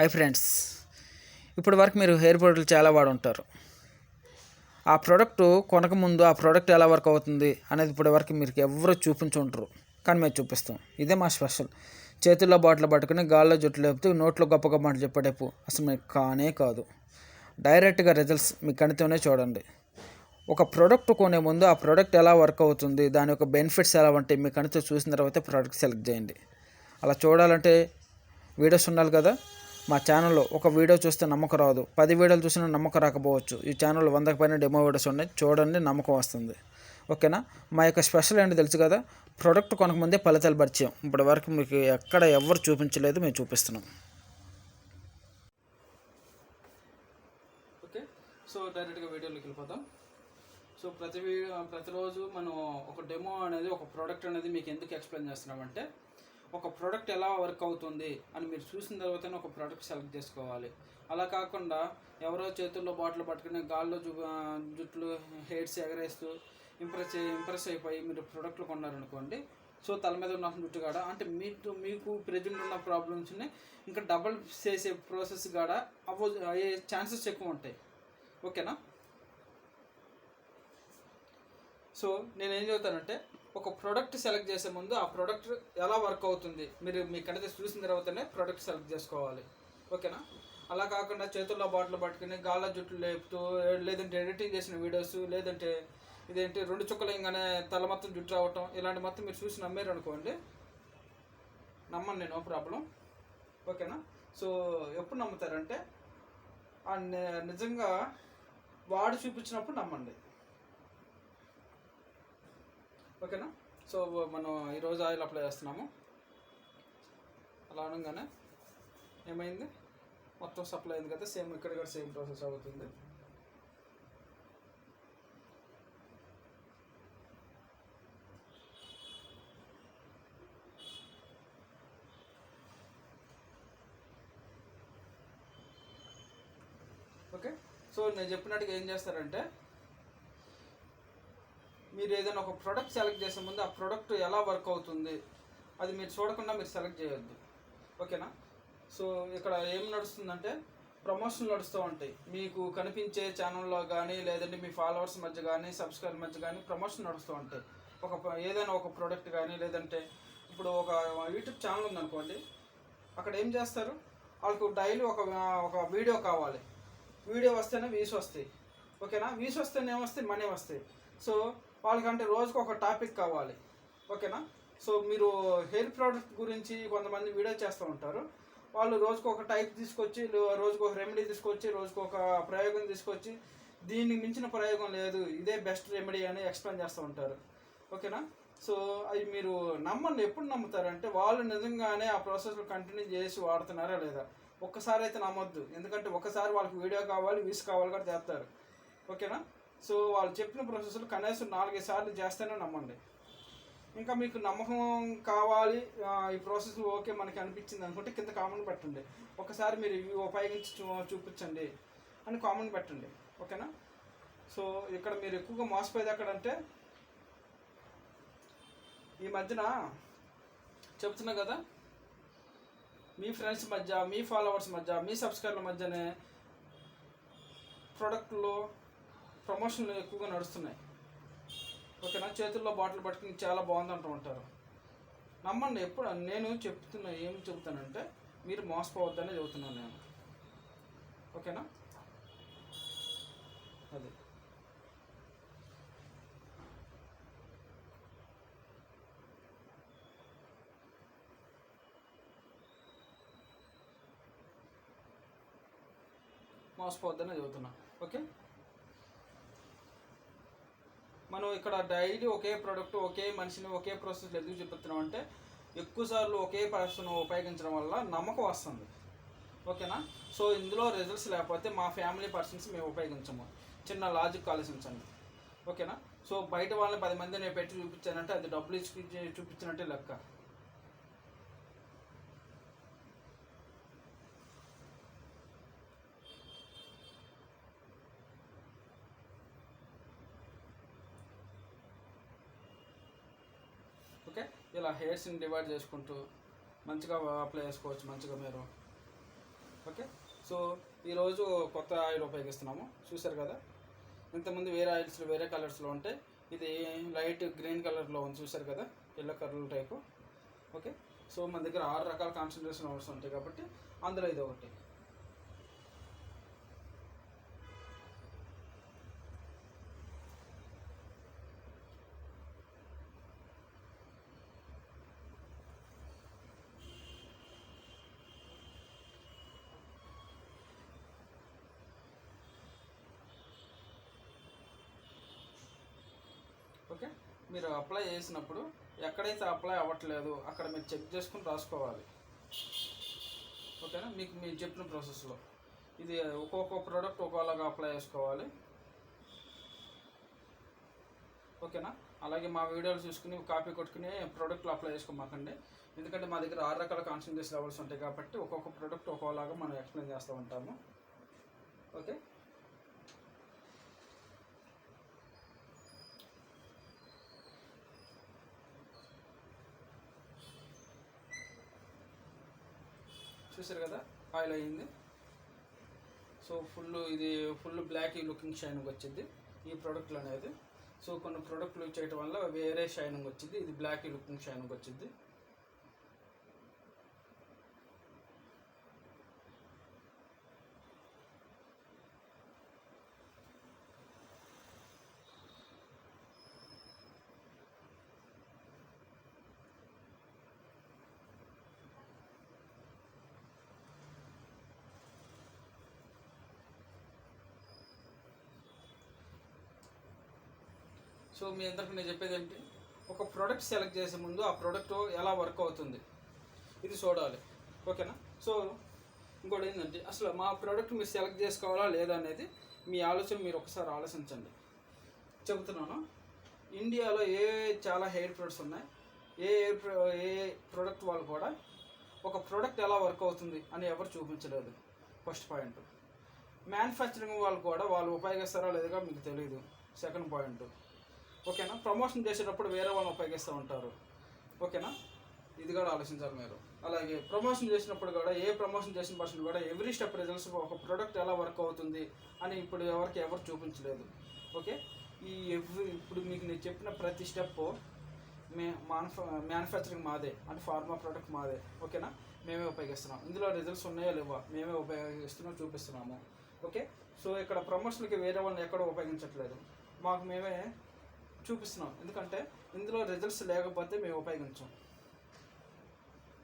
Hi friends ఇప్పటి వరకు మీరు హెయిర్ ప్రొడక్ట్లు చాలా వాడు ఉంటారు ఆ ప్రోడక్ట్ కొనకముందు ఆ ప్రోడక్ట్ ఎలా వర్క్ అవుతుంది అనేది ఇప్పటి వరకు మీరు ఎవరు చూపించుంటారు కానీ మేము చూపిస్తాం. ఇదే మా స్పెషల్ చేతుల్లో బాటిల్ పట్టుకుని గాల్లో జుట్టు లేపుతూ నోట్లో గొప్ప గొప్ప మాటలు చెప్పేటప్పు అసలు మీకు కానే కాదు. డైరెక్ట్గా రిజల్ట్స్ మీ కణితోనే చూడండి. ఒక ప్రోడక్ట్ కొనే ముందు ఆ ప్రోడక్ట్ ఎలా వర్క్ అవుతుంది దాని యొక్క బెనిఫిట్స్ ఎలా ఉంటాయి మీ కణితో చూసిన తర్వాత ప్రోడక్ట్ సెలెక్ట్ చేయండి. అలా చూడాలంటే వీడియోస్ ఉండాలి కదా? మా ఛానల్లో ఒక వీడియో చూస్తే నమ్మకం రాదు. పది వీడియోలు చూసినా నమ్మకం రాకపోవచ్చు. ఈ ఛానల్లో వందకు పైన డెమో వీడియోస్ ఉన్నాయి. చూడండి నమ్మకం వస్తుంది. ఓకేనా? మా యొక్క స్పెషల్ ఏంటి తెలుసు కదా? ప్రోడక్ట్ కొనకముందే ఫలితాలు పరిచయం. ఇప్పటి వరకు మీకు ఎక్కడ ఎవరు చూపించలేదు మేము చూపిస్తున్నాం. ఓకే. సో డైరెక్ట్గా వీడియోలోకి వెళ్ళిపోతాం సో ప్రతి వీడియో ప్రతిరోజు మనం ఒక డెమో అనేది ఒక ప్రోడక్ట్ అనేది మీకు ఎందుకు ఎక్స్ప్లెయిన్ చేస్తున్నామంటే ఒక ప్రోడక్ట్ ఎలా వర్క్ అవుతుంది అని మీరు చూసిన తర్వాతనే ఒక ప్రోడక్ట్ సెలెక్ట్ చేసుకోవాలి. అలా కాకుండా ఎవరో చేతుల్లో బాటిల్ పట్టుకుని గాల్లో జు జుట్లు హెయిర్స్ ఎగరేస్తూ ఇంప్రెస్ ఇంప్రెస్ అయిపోయి మీరు ప్రోడక్ట్లు కొన్నారనుకోండి సో తల మీద ఉన్న జుట్టు కాడ అంటే మీకు మీకు ప్రెజెంట్ ఉన్న ప్రాబ్లమ్స్ని ఇంకా డబల్ చేసే ప్రాసెస్ కాడ అవ్వ అయ్యే ఛాన్సెస్ ఎక్కువ ఉంటాయి. ఓకేనా సో నేను ఏం చెబుతానంటే ఒక ప్రోడక్ట్ సెలెక్ట్ చేసే ముందు ఆ ప్రోడక్ట్ ఎలా వర్క్ అవుతుంది? మీరు మీ కడితే చూసిన తర్వాతనే ప్రోడక్ట్ సెలెక్ట్ చేసుకోవాలి. ఓకేనా అలా కాకుండా చేతుల్లో బాటిల్ పట్టుకుని గాళ్ళ జుట్లు లేపుతూ లేదంటే ఎడిటింగ్ చేసిన వీడియోస్ లేదంటే ఇదేంటి రెండు చుక్కలు ఇంకానే తల మొత్తం జుట్టు రావటం ఇలాంటి మొత్తం మీరు చూసి నమ్మారు అనుకోండి నమ్మను నేను నో ప్రాబ్లం ఓకేనా సో ఎప్పుడు నమ్ముతారంటే నిజంగా వాడు చూపించినప్పుడు నమ్మండి. ఓకేనా? సో మనం ఈరోజు ఆయిల్ అప్లై చేస్తున్నాము. అలా అనగానే ఏమైంది? మొత్తం సప్లై అయింది కదా సేమ్ ఇక్కడ కూడా సేమ్ ప్రాసెస్ అవుతుంది. ఓకే? సో నేను చెప్పినట్టుగా ఏం చేస్తారంటే మీరు ఏదైనా ఒక ప్రోడక్ట్ సెలెక్ట్ చేసే ముందు ఆ ప్రోడక్ట్ ఎలా వర్క్ అవుతుంది అది మీరు చూడకుండా మీరు సెలెక్ట్ చేయొద్దు. ఓకేనా? సో ఇక్కడ ఏం నడుస్తుందంటే ప్రమోషన్ నడుస్తూ ఉంటాయి. మీకు కనిపించే ఛానల్లో కానీ లేదంటే మీ ఫాలోవర్స్ మధ్య కానీ సబ్స్క్రైబర్ మధ్య కానీ ప్రమోషన్ నడుస్తూ ఉంటాయి. ఒక ఏదైనా ఒక ప్రోడక్ట్ కానీ లేదంటే ఇప్పుడు ఒక యూట్యూబ్ ఛానల్ ఉందనుకోండి అక్కడ ఏం చేస్తారు? వాళ్ళకు డైలీ ఒక ఒక వీడియో కావాలి. వీడియో వస్తేనే వ్యూస్ వస్తాయి. ఓకేనా? వ్యూస్ వస్తేనే ఏమొస్తాయి మనీ వస్తాయి. సో వాళ్ళకంటే రోజుకు ఒక టాపిక్ కావాలి. ఓకేనా? సో మీరు హెయిర్ ప్రోడక్ట్ గురించి కొంతమంది వీడియో చేస్తూ ఉంటారు. వాళ్ళు రోజుకు ఒక టైప్ తీసుకొచ్చి రోజుకు ఒక రెమెడీ తీసుకొచ్చి రోజుకు ఒక ప్రయోగం తీసుకొచ్చి దీనికి మించిన ప్రయోగం లేదు. ఇదే బెస్ట్ రెమెడీ అని ఎక్స్ప్లెయిన్ చేస్తూ ఉంటారు. ఓకేనా? సో అవి మీరు నమ్మండి ఎప్పుడు నమ్ముతారంటే వాళ్ళు నిజంగానే ఆ ప్రాసెస్లో కంటిన్యూ చేసి వాడుతున్నారా లేదా? ఒక్కసారి అయితే నమ్మొద్దు. ఎందుకంటే ఒకసారి వాళ్ళకి వీడియో కావాలి వీస్ కావాలి కూడా చేస్తారు. ఓకేనా? సో వాళ్ళు చెప్పిన ప్రాసెస్లో కనీసం నాలుగైదు సార్లు చేస్తేనే నమ్మండి. ఇంకా మీకు నమ్మకం కావాలి ఈ ప్రాసెస్ ఓకే మనకి అనిపించింది అనుకుంటే కింద కామెంట్ పెట్టండి. ఒకసారి మీరు ఇవి ఉపయోగించి చూపించండి అని కామెంట్ పెట్టండి. ఓకేనా? సో ఇక్కడ మీరు ఎక్కువగా మోసపోయేది ఎక్కడంటే ఈ మధ్యన చెప్తున్నా కదా మీ ఫ్రెండ్స్ మధ్య మీ ఫాలోవర్స్ మధ్య మీ సబ్స్క్రైబర్ల మధ్యనే ప్రోడక్ట్లో ప్రమోషన్లు ఎక్కువగా నడుస్తున్నాయి. ఓకేనా? చేతుల్లో బాటిల్ పట్టుకుని చాలా బాగుంది అంటూ ఉంటారు. నమ్మండి ఎప్పుడు నేను చెప్తున్నా ఏం చెబుతానంటే మీరు మోసపోవద్దనే చెబుతున్నాను నేను. ఓకేనా? అది. మోసపోవద్దనే చదువుతున్నా ఓకే? మనం ఇక్కడ డైలీ ఒకే ప్రోడక్ట్ ఒకే మనిషిని ఒకే ప్రాసెస్ ఎందుకు చెప్తున్నాం అంటే ఎక్కువ సార్లు ఒకే పర్సన్ ఉపయోగించడం వల్ల నమ్మకం వస్తుంది. ఓకేనా? సో ఇందులో రిజల్ట్స్ లేకపోతే మా ఫ్యామిలీ పర్సన్స్ మేము ఉపయోగించము. చిన్న లాజిక్ ఆలోచించండి. ఓకేనా? సో బయట వాళ్ళని పది మంది నేను పెట్టి చూపించానంటే అది డబ్బులు ఇచ్చి చూపించినట్టే లెక్క. ఓకే? ఇలా హెయిర్స్ని డివైడ్ చేసుకుంటూ మంచిగా అప్లై చేసుకోవచ్చు మంచిగా మీరు. ఓకే? సో ఈరోజు కొత్త ఆయిల్ ఉపయోగిస్తున్నాము. చూసారు కదా? ఇంతకుముందు వేరే ఆయిల్స్లో వేరే కలర్స్లో ఉంటే ఇది లైట్ గ్రీన్ కలర్లో ఉంది. చూసారు కదా? Yellow colour type. Okay? So మన దగ్గర ఆరు రకాల కాన్సన్ట్రేషన్ ఆయిల్స్ ఉంటాయి కాబట్టి అందులో ఇది ఒకటి. ఓకే? మీరు అప్లై చేసినప్పుడు ఎక్కడైతే అప్లై అవ్వట్లేదు అక్కడ మీరు చెక్ చేసుకుని రాసుకోవాలి. ఓకేనా? మీకు మీరు చెప్పిన ప్రాసెస్లో ఇది ఒక్కొక్క ప్రోడక్ట్ ఒక్కోలాగా అప్లై చేసుకోవాలి. ఓకేనా? అలాగే మా వీడియోలు చూసుకుని కాపీ కొట్టుకుని ప్రోడక్ట్లు అప్లై చేసుకోమాకండి. ఎందుకంటే మా దగ్గర ఆరు రకాల కాన్సన్ట్రేషన్ లెవెల్స్ ఉంటాయి కాబట్టి ఒక్కొక్క ప్రోడక్ట్ ఒక్కోలాగా మనం ఎక్స్ప్లెయిన్ చేస్తూ ఉంటాము. ఓకే? చూసారు కదా? ఆయిల్ అయ్యింది. సో ఫుల్ ఇది ఫుల్ బ్లాక్ లుకింగ్ షైనింగ్ వచ్చింది ఈ ప్రోడక్ట్లు అనేది సో కొన్ని ప్రోడక్ట్లు చేయటం వల్ల వేరే షైనింగ్ వచ్చింది. ఇది బ్లాక్ లుకింగ్ షైనింగ్ వచ్చింది. సో మీ అందరికీ నేను చెప్పేది ఏంటి ఒక ప్రోడక్ట్ సెలెక్ట్ చేసే ముందు ఆ ప్రోడక్ట్ ఎలా వర్క్ అవుతుంది? ఇది చూడాలి. ఓకేనా? సో ఇంకోటి ఏంటంటే అసలు మా ప్రోడక్ట్ మీరు సెలెక్ట్ చేసుకోవాలా లేదా అనేది మీ ఆలోచన మీరు ఒకసారి ఆలోచించండి. చెబుతున్నాను ఇండియాలో ఏ చాలా హెయిర్ ప్రొడక్ట్స్ ఉన్నాయి? ఏ ఏ ఏ ప్రోడక్ట్ వాళ్ళు కూడా ఒక ప్రోడక్ట్ ఎలా వర్క్ అవుతుంది అని ఎవరు చూపించలేదు? ఫస్ట్ పాయింట్ మ్యానుఫ్యాక్చరింగ్ వాళ్ళు కూడా వాళ్ళు ఉపయోగిస్తారా లేదుగా మీకు తెలియదు సెకండ్ పాయింట్ ఓకేనా? ప్రమోషన్ చేసేటప్పుడు వేరే వాళ్ళని ఉపయోగిస్తూ ఉంటారు. ఓకేనా? ఇది కూడా ఆలోచించాలి మీరు. అలాగే ప్రమోషన్ చేసినప్పుడు కూడా ఏ ప్రమోషన్ చేసిన పర్సన్ కూడా ఎవ్రీ స్టెప్ రిజల్ట్స్ ఒక ప్రోడక్ట్ ఎలా వర్క్ అవుతుంది అని ఇప్పుడు ఎవరికి ఎవరు చూపించలేదు. ఓకే? ఈ ఎవ్రీ ఇప్పుడు మీకు నేను చెప్పిన ప్రతి స్టెప్ మే మాన్ఫా మ్యానుఫ్యాక్చరింగ్ మాదే. అంటే ఫార్మా ప్రోడక్ట్ మాదే. ఓకేనా? మేమే ఉపయోగిస్తున్నాం. ఇందులో రిజల్ట్స్ ఉన్నాయో లేవా మేమే ఉపయోగిస్తున్నాం చూపిస్తున్నాము. ఓకే? సో ఇక్కడ ప్రమోషన్కి వేరే వాళ్ళని ఎక్కడ ఉపయోగించట్లేదు. మాకు మేమే చూపిస్తున్నాం. ఎందుకంటే ఇందులో రిజల్ట్స్ లేకపోతే మేము ఉపయోగించాం.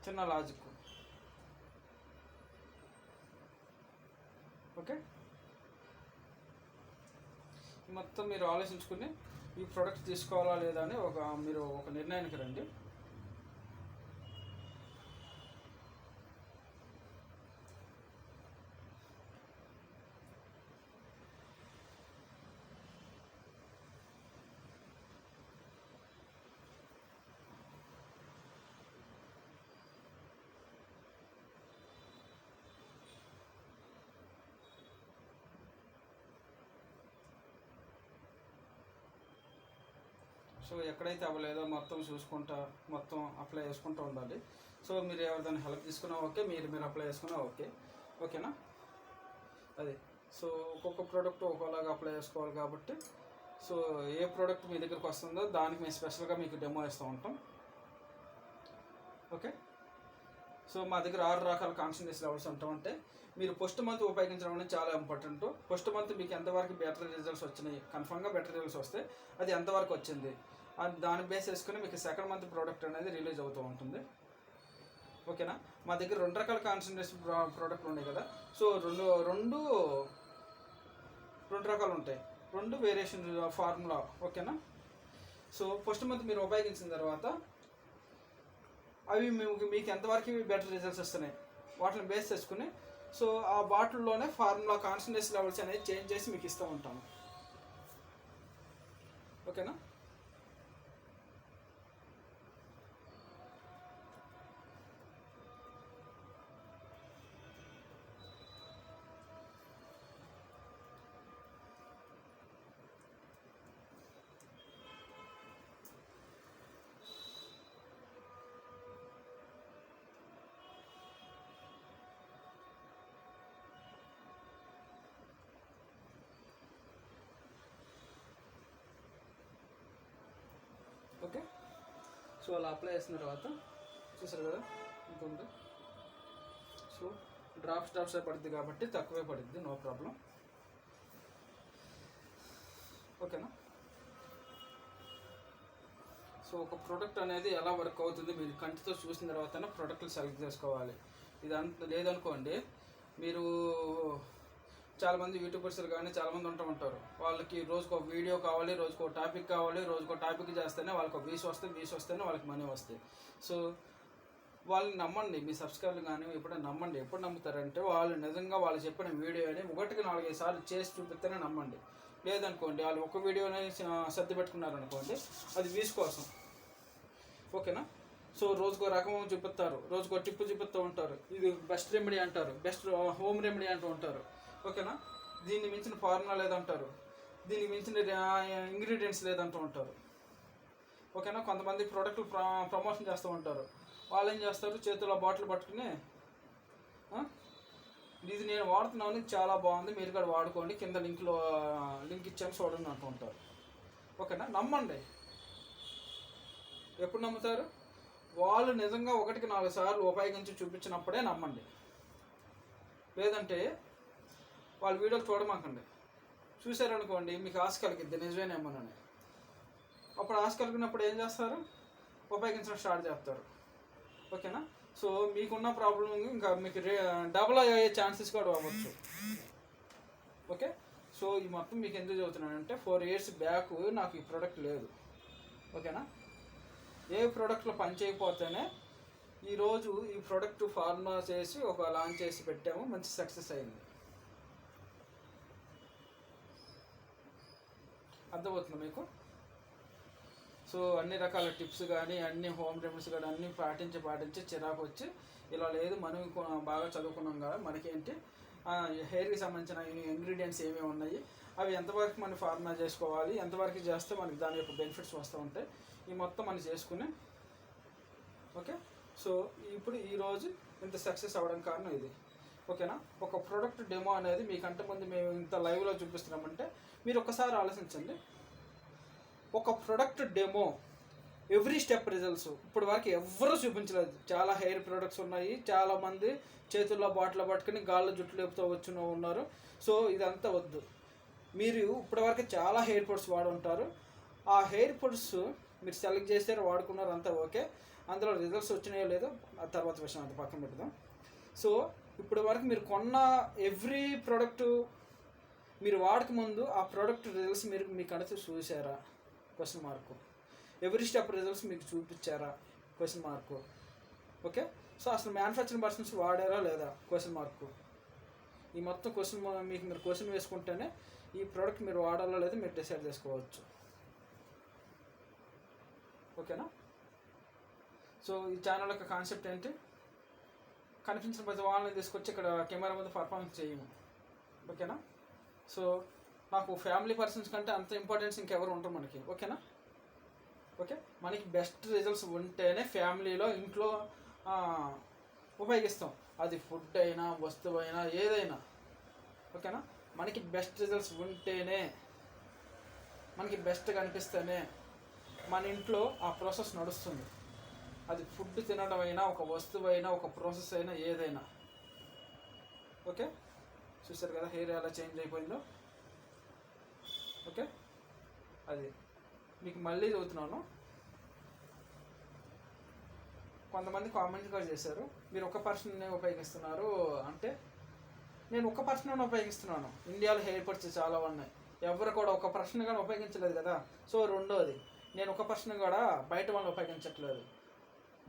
చిన్న లాజిక్ ఓకే? మొత్తం మీరు ఆలోచించుకుని ఈ ప్రోడక్ట్ తీసుకోవాలా లేదా అని ఒక మీరు ఒక నిర్ణయానికి రండి. సో ఎక్కడైతే అవ్వలేదో మొత్తం చూసుకుంటా మొత్తం అప్లై చేసుకుంటూ ఉండాలి. సో మీరు ఎవరిదైనా హెల్ప్ తీసుకున్నా ఓకే మీరు మీరు అప్లై చేసుకున్నా ఓకే. ఓకేనా? అది. సో ఒక్కొక్క ప్రోడక్ట్ ఒక్కోలాగా అప్లై చేసుకోవాలి కాబట్టి సో ఏ ప్రోడక్ట్ మీ దగ్గరికి వస్తుందో దానికి మేము స్పెషల్గా మీకు డెమో ఇస్తూ ఉంటాం. ఓకే? సో మా దగ్గర ఆరు రకాల కాన్సన్ట్రేషన్ లెవెల్స్ ఉంటామంటే మీరు ఫస్ట్ మంత్ ఉపయోగించడం అనేది చాలా ఇంపార్టెంట్ ఫస్ట్ మంత్ మీకు ఎంతవరకు బెటర్ రిజల్ట్స్ వచ్చినాయి? కన్ఫామ్గా బెటర్ రిజల్ట్స్ వస్తే అది ఎంతవరకు వచ్చింది? దాన్ని దాని బేస్ చేసుకుని మీకు సెకండ్ మంత్ ప్రోడక్ట్ అనేది రిలీజ్ అవుతూ ఉంటుంది. ఓకేనా మా దగ్గర రెండు రకాల కాన్సన్ట్రేషన్ ప్రోడక్ట్లు ఉన్నాయి కదా. సో రెండు రెండు రెండు రకాలు ఉంటాయి. రెండు వేరియేషన్ ఫార్ములా ఓకేనా సో ఫస్ట్ మంత్ మీరు ఉపయోగించిన తర్వాత అవి మీకు మీకు ఎంతవరకు బెటర్ రిజల్ట్స్ వస్తున్నాయి? వాటిని బేస్ చేసుకుని సో ఆ బాటిల్లోనే ఫార్ములా కాన్సన్ట్రేషన్ లెవెల్స్ అనేది చేంజ్ చేసి మీకు ఇస్తూ ఉంటాము ఓకేనా సో అలా అప్లై చేసిన తర్వాత చూసారు కదా ఇంకొంత సో డ్రాప్స్ డ్రాప్స్ పడుద్ది కాబట్టి తక్కువే పడుద్ది నో ప్రాబ్లం ఓకేనా సో ఒక ప్రోడక్ట్ అనేది ఎలా వర్క్ అవుతుంది మీరు కంటితో చూసిన తర్వాతనే ప్రోడక్ట్లు సెలెక్ట్ చేసుకోవాలి. ఇది అంత లేదనుకోండి మీరు చాలామంది యూట్యూబర్స్ కానీ చాలామంది ఉంటూ ఉంటారు. వాళ్ళకి రోజుకో వీడియో కావాలి రోజుకు ఒక టాపిక్ కావాలి రోజుకో టాపిక్ చేస్తేనే వాళ్ళకి ఒక వీస్ వస్తే వీస్ వస్తేనే వాళ్ళకి మనీ వస్తాయి. సో వాళ్ళని నమ్మండి మీ సబ్స్క్రైబర్లు కానీ ఎప్పుడైనా నమ్మండి. ఎప్పుడు నమ్ముతారంటే వాళ్ళు నిజంగా వాళ్ళు చెప్పిన వీడియోని ఒకటికి నాలుగైదు సార్లు చేసి చూపిస్తేనే నమ్మండి. లేదనుకోండి వాళ్ళు ఒక వీడియోని సర్ది పెట్టుకున్నారు అనుకోండి అది వీస్ కోసం. ఓకేనా? సో రోజుకో రకం చూపిస్తారు రోజుకో టిప్పు చూపిస్తూ ఉంటారు. ఇది బెస్ట్ రెమెడీ అంటారు బెస్ట్ హోమ్ రెమెడీ అంటూ ఉంటారు. ఓకేనా? దీన్ని మించిన ఫార్ములా లేదంటారు. దీనికి మించిన ఇంగ్రీడియంట్స్ లేదంటూ ఉంటారు. ఓకేనా? కొంతమంది ప్రోడక్ట్లు ప్రమోషన్ చేస్తూ ఉంటారు. వాళ్ళు ఏం చేస్తారు? చేతిలో బాటిల్ పట్టుకుని ఇది నేను వాడుతున్నాను చాలా బాగుంది మీరు కూడా వాడుకోండి కింద లింక్లో లింక్ ఇచ్చాను చూడండి అంటూ ఉంటారు. ఓకేనా? నమ్మండి. ఎప్పుడు నమ్ముతారు? వాళ్ళు నిజంగా ఒకటికి నాలుగు సార్లు ఉపయోగించి చూపించినప్పుడే నమ్మండి. లేదంటే వాళ్ళ వీడియోలు చూడమాకండి. చూశారనుకోండి మీకు ఆశ కలిగిద్ది నిజమేనేమోనని. అప్పుడు ఆశ కలిగినప్పుడు ఏం చేస్తారు? ఉపయోగించడం స్టార్ట్ చేస్తారు. ఓకేనా? సో మీకున్న ప్రాబ్లం ఇంకా మీకు రే డబుల్ అయ్యే ఛాన్సెస్ కూడా అవ్వచ్చు. ఓకే? సో ఈ మొత్తం మీకు ఎందుకు చదువుతున్నానంటే ఫోర్ ఇయర్స్ బ్యాక్ నాకు ఈ ప్రోడక్ట్ లేదు. ఓకేనా? ఏ ప్రోడక్ట్లో పని చేయకపోతేనే ఈరోజు ఈ ప్రోడక్ట్ ఫార్మా చేసి ఒక లాంచ్ చేసి పెట్టాము మంచి సక్సెస్ అయింది. అర్థమవుతుంది మీకు? సో అన్ని రకాల టిప్స్ కానీ అన్ని హోమ్ రెమెడీస్ కానీ అన్ని పాటించి పాటించి చిరాకు వచ్చి ఇలా లేదు మనం బాగా చదువుకున్నాం కదా మనకేంటి? హెయిర్కి సంబంధించిన ఇంగ్రీడియంట్స్ ఏమేమి ఉన్నాయి? అవి ఎంతవరకు మనం ఫార్మా చేసుకోవాలి? ఎంతవరకు చేస్తే మనకి దాని యొక్క బెనిఫిట్స్ వస్తూ ఉంటాయి? ఈ మొత్తం మనం చేసుకుని ఓకే? సో ఇప్పుడు ఈరోజు ఇంత సక్సెస్ అవ్వడం కారణం ఇది. ఓకేనా? ఒక ప్రోడక్ట్ డెమో అనేది మీకంటే ముందు మేము ఇంత లైవ్లో చూపిస్తున్నామంటే మీరు ఒకసారి ఆలోచించండి. ఒక product demo every step results ఇప్పుడు వరకు ఎవ్వరూ చూపించలేదు. చాలా హెయిర్ ప్రొడక్ట్స్ ఉన్నాయి. చాలామంది చేతుల్లో బాటిల్ పట్టుకుని గాల్లో జుట్టు లేపుతూ వచ్చిన ఉన్నారు. సో ఇదంతా వద్దు. మీరు ఇప్పటివరకు చాలా హెయిర్ ప్రొడక్ట్స్ వాడి ఉంటారు ఆ హెయిర్ ప్రొడక్ట్స్ మీరు సెలెక్ట్ చేశారు వాడుకున్నారు అంతా ఓకే. అందులో రిజల్ట్స్ వచ్చినాయో లేదో ఆ తర్వాత విషయం అంత పక్కన పెడదాం. సో ఇప్పుడు వరకు మీరు కొన్న ఎవ్రీ ప్రోడక్ట్ మీరు వాడక ముందు ఆ ప్రోడక్ట్ రిజల్ట్స్ మీరు మీ కడితే చూసారా? Question mark every step results మీకు చూపించారా? క్వశ్చన్ మార్కు ఓకే సో అసలు మ్యానుఫ్యాక్చరింగ్ పర్సన్స్ వాడారా లేదా? క్వశ్చన్ మార్కు ఈ మొత్తం క్వశ్చన్ మీకు మీరు క్వశ్చన్ వేసుకుంటేనే ఈ ప్రోడక్ట్ మీరు వాడాలో లేదో మీరు డిసైడ్ చేసుకోవచ్చు. ఓకేనా సో ఈ ఛానల్ యొక్క కాన్సెప్ట్ ఏంటి? కనిపించిన ప్రతి వాళ్ళని తీసుకొచ్చి ఇక్కడ కెమెరా ముందు పర్ఫార్మెన్స్ చేయము. ఓకేనా? సో నాకు ఫ్యామిలీ పర్సన్స్ కంటే అంత ఇంపార్టెన్స్ ఇంకెవరు ఉంటారు మనకి. ఓకేనా? ఓకే? మనకి బెస్ట్ రిజల్ట్స్ ఉంటేనే ఫ్యామిలీలో ఇంట్లో ఉపయోగిస్తాం. అది ఫుడ్ అయినా వస్తువు అయినా ఏదైనా. ఓకేనా? మనకి బెస్ట్ రిజల్ట్స్ ఉంటేనే మనకి బెస్ట్ కనిపిస్తేనే మన ఇంట్లో ఆ ప్రాసెస్ నడుస్తుంది. అది ఫుడ్ తినడం అయినా ఒక వస్తువు అయినా ఒక ప్రాసెస్ అయినా ఏదైనా. ఓకే? చూసారు కదా హెయిర్ ఎలా చేంజ్ అయిపోయిందో? ఓకే? అది. మీకు మళ్ళీ చదువుతున్నాను. కొంతమంది కామెంట్ కూడా చేశారు. మీరు ఒక పర్సన్ ఉపయోగిస్తున్నారు అంటే నేను ఒక పర్సన్ ఉపయోగిస్తున్నాను. ఇండియాలో హెయిర్ పర్స్ చాలా ఉన్నాయి. ఎవరు కూడా ఒక పర్సన్ కూడా ఉపయోగించలేదు కదా. సో రెండోది నేను ఒక పర్సన్ కూడా బయట వాళ్ళని ఉపయోగించట్లేదు.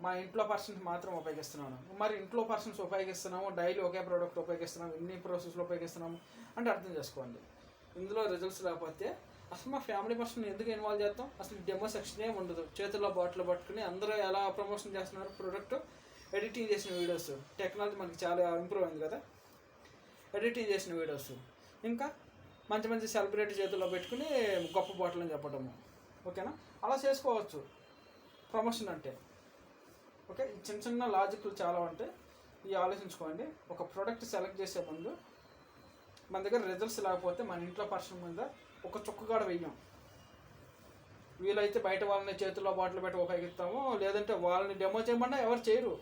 మా ఇంట్లో పర్సన్స్ మాత్రం ఉపయోగిస్తున్నాను. మరి ఇంట్లో పర్సన్స్ ఉపయోగిస్తున్నాము డైలీ ఒకే ప్రోడక్ట్ ఉపయోగిస్తున్నాము ఇన్ని ప్రాసెస్లో ఉపయోగిస్తున్నాము అంటే అర్థం చేసుకోండి. ఇందులో రిజల్ట్స్ లేకపోతే అసలు మా ఫ్యామిలీ పర్సన్ ఎందుకు ఇన్వాల్వ్ చేస్తాం? అసలు డెమో సెక్షనే ఉండదు. చేతుల్లో బాటిల్ పట్టుకుని అందరూ ఎలా ప్రమోషన్ చేస్తున్నారు? ప్రోడక్ట్ ఎడిటింగ్ చేసిన వీడియోస్ టెక్నాలజీ మనకి చాలా ఇంప్రూవ్ అయింది కదా. ఎడిటింగ్ చేసిన వీడియోస్ ఇంకా మంచి మంచి సెలబ్రిటీ చేతుల్లో పెట్టుకుని గొప్ప బాటిల్ అని చెప్పడము. ఓకేనా? అలా చేసుకోవచ్చు. ప్రమోషన్ అంటే. ఓకే ఈ చిన్న చిన్న లాజిక్లు చాలా ఉంటాయి ఇవి ఆలోచించుకోండి. ఒక ప్రోడక్ట్ సెలెక్ట్ చేసే ముందు మన దగ్గర రిజల్ట్స్ లేకపోతే మన ఇంట్లో పర్సన్ మీద ఒక చుక్క వెయ్యం వీలైతే బయట వాళ్ళని చేతుల్లో బాటిల్ పెట్టి ఉపయోగిస్తాము లేదంటే వాళ్ళని డెమో చేయమన్నా ఎవరు చేయరు.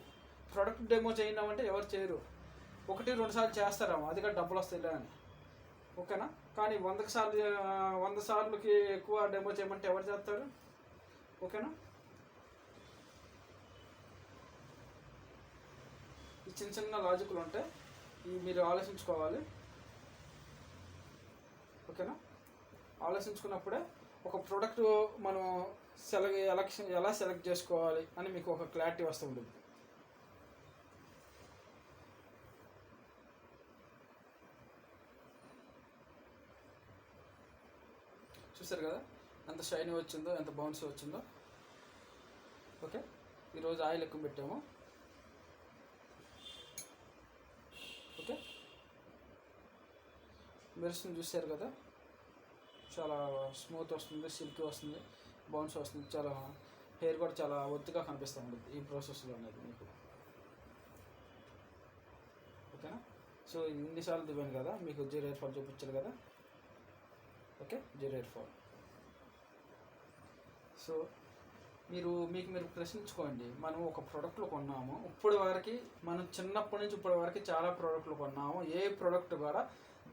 ప్రొడక్ట్ డెమో చేయమంటే ఎవరు చేయరు. ఒకటి రెండు సార్లు చేస్తారేమో అది కూడా డబ్బులు వస్తాయిలే అని. ఓకేనా? కానీ వందకు సార్లు వంద సార్లకి ఎక్కువ డెమో చేయమంటే ఎవరు చేస్తారు? ఓకేనా? చిన్న చిన్న లాజిక్లు ఉంటాయి ఇవి మీరు ఆలోచించుకోవాలి. ఓకేనా? ఆలోచించుకున్నప్పుడే ఒక ప్రోడక్ట్ మనం సెలెక్ట్ ఎలక్షన్ ఎలా సెలెక్ట్ చేసుకోవాలి అని మీకు ఒక క్లారిటీ వస్తుంది చూసారు కదా? ఎంత షైనీ వచ్చిందో ఎంత బౌన్స్ వచ్చిందో. ఓకే? ఈరోజు ఆయిల్ ఎక్కువ పెట్టాము. ఓకే. మెరుస్తుంది చూశారు కదా? చాలా స్మూత్ వస్తుంది సిల్క్ వస్తుంది బౌన్స్ వస్తుంది చాలా హెయిర్ కూడా చాలా ఒత్తుగా కనిపిస్తూ ఉంటుంది ఈ ప్రాసెస్లో అనేది మీకు. ఓకేనా? సో ఇన్నిసార్లు దివాను కదా? మీకు జీరో హెయిర్ ఫాల్ చూపించారు కదా? Okay zero hair fall so మీరు మీకు మీరు ప్రశ్నించుకోండి. మనం ఒక ప్రోడక్ట్లు కొన్నాము. ఇప్పటి వరకు మనం చిన్నప్పటి నుంచి ఇప్పటి వరకు చాలా ప్రోడక్ట్లు కొన్నాము. ఏ ప్రోడక్ట్ కూడా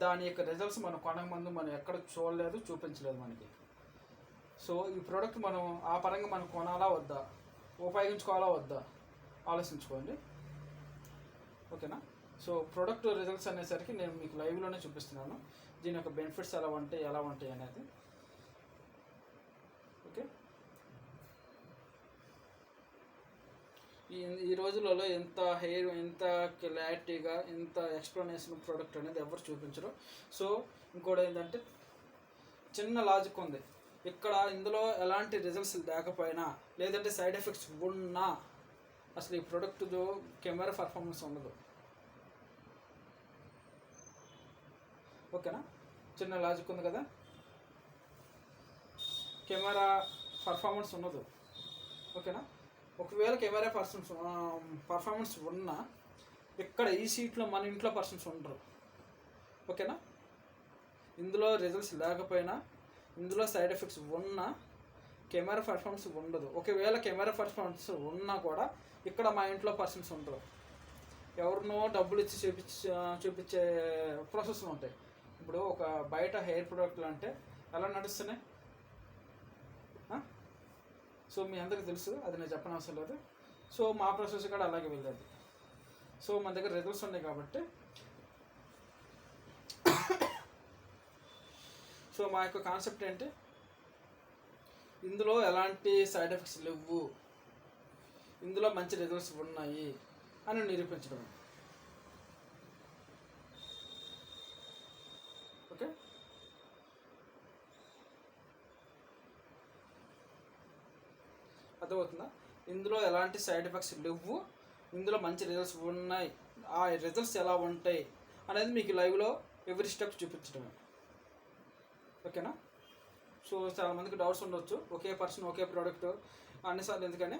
దాని యొక్క రిజల్ట్స్ మనం కొనక ముందు మనం ఎక్కడ చూడలేదు చూపించలేదు మనకి. సో ఈ ప్రోడక్ట్ మనం ఆ పరంగా మనం కొనాలా వద్దా? ఉపయోగించుకోవాలా వద్దా? ఆలోచించుకోండి. ఓకేనా? సో ప్రోడక్ట్ రిజల్ట్స్ అనేసరికి నేను మీకు లైవ్లోనే చూపిస్తున్నాను. దీని యొక్క బెనిఫిట్స్ ఎలా ఉంటాయి ఎలా ఉంటాయి అనేది ఓకే ఈ ఈ రోజులలో ఎంత హెయిర్ ఎంత క్లారిటీగా ఎంత ఎక్స్ప్లెనేషన్ ప్రోడక్ట్ అనేది ఎవరు చూపించరు. సో ఇంకోటి ఏంటంటే చిన్న లాజిక్ ఉంది. ఇక్కడ ఇందులో ఎలాంటి రిజల్ట్స్ లేకపోయినా లేదంటే సైడ్ ఎఫెక్ట్స్ ఉన్నా అసలు ఈ ప్రోడక్ట్ కెమెరా పర్ఫార్మెన్స్ ఉండదు. ఓకేనా? చిన్న లాజిక్ ఉంది కదా? కెమెరా పర్ఫార్మెన్స్ ఉండదు. ఓకేనా? ఒకవేళ కెమెరా పర్సన్స్ పర్ఫార్మెన్స్ ఉన్నా ఇక్కడ ఈ సీట్లో మన ఇంట్లో పర్సన్స్ ఉండరు. ఓకేనా? ఇందులో రిజల్ట్స్ లేకపోయినా ఇందులో సైడ్ ఎఫెక్ట్స్ ఉన్నా కెమెరా పర్ఫార్మెన్స్ ఉండదు. ఒకవేళ కెమెరా పర్ఫార్మెన్స్ ఉన్నా కూడా ఇక్కడ మా ఇంట్లో పర్సన్స్ ఉండరు. ఎవరినో డబ్బులు ఇచ్చి చూపించ చూపించే ప్రాసెస్లు ఉంటాయి. ఇప్పుడు ఒక బయట హెయిర్ ప్రొడక్ట్లు అంటే ఎలా నడుస్తున్నాయి? సో మీ అందరికీ తెలుసు అది నేను చెప్పని అవసరం లేదు. సో మా ప్రాసెస్ కూడా అలాగే వెళ్ళేది. సో మన దగ్గర రిజల్ట్స్ ఉన్నాయి కాబట్టి. సో మా యొక్క కాన్సెప్ట్ ఏంటి? ఇందులో ఎలాంటి సైడ్ ఎఫెక్ట్స్ లేవు. ఇందులో మంచి రిజల్ట్స్ ఉన్నాయి అని నిరూపించడం ఓకే అర్థమవుతుందా? ఇందులో ఎలాంటి సైడ్ ఎఫెక్ట్స్ లేవు. ఇందులో మంచి రిజల్ట్స్ ఉన్నాయి. ఆ రిజల్ట్స్ ఎలా ఉంటాయి అనేది మీకు లైవ్లో ఎవ్రీ స్టెప్ చూపించడమే. ఓకేనా? సో చాలామందికి డౌట్స్ ఉండొచ్చు. ఒకే పర్సన్ ఒకే ప్రోడక్ట్ అన్నిసార్లు ఎందుకని?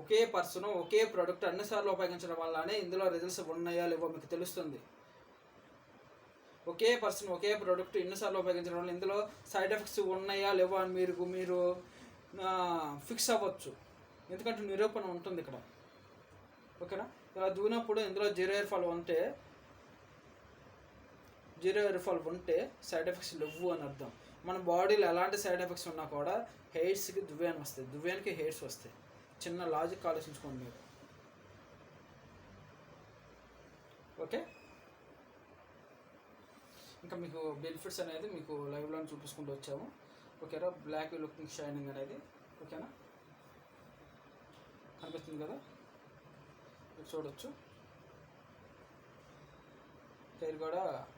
ఒకే పర్సన్ ఒకే ప్రోడక్ట్ అన్నిసార్లు ఉపయోగించడం వల్లనే ఇందులో రిజల్ట్స్ ఉన్నాయా లేవో మీకు తెలుస్తుంది. ఒకే పర్సన్ ఒకే ప్రోడక్ట్ ఎన్నిసార్లు ఉపయోగించడం వల్ల ఇందులో సైడ్ ఎఫెక్ట్స్ ఉన్నాయా లేవో అని మీరు మీరు ఫిక్స్ అవ్వచ్చు. ఎందుకంటే నిరూపణ ఉంటుంది ఇక్కడ. ఓకేనా? ఇలా దూనప్పుడు ఇందులో జీరో ఇయర్ ఫాల్ ఉంటే జీరో ఇయర్ ఫాల్ ఉంటే సైడ్ ఎఫెక్ట్స్ లేవు అని అర్థం. మన బాడీలో ఎలాంటి సైడ్ ఎఫెక్ట్స్ ఉన్నా కూడా హెయిర్స్కి దువ్యాన్ వస్తాయి. దువ్యానికి హెయిర్స్ వస్తాయి. చిన్న లాజిక్ ఆలోచించుకోండి మీరు. ఓకే? ఇంకా మీకు బెనిఫిట్స్ అనేది మీకు లైవ్లో చూపించుకుంటూ వచ్చాము. ఓకేనా బ్లాక్ లుకింగ్ షైనింగ్ అనేది. ఓకేనా? కనిపిస్తుంది కదా? మీరు చూడొచ్చు. హెయిర్ కూడా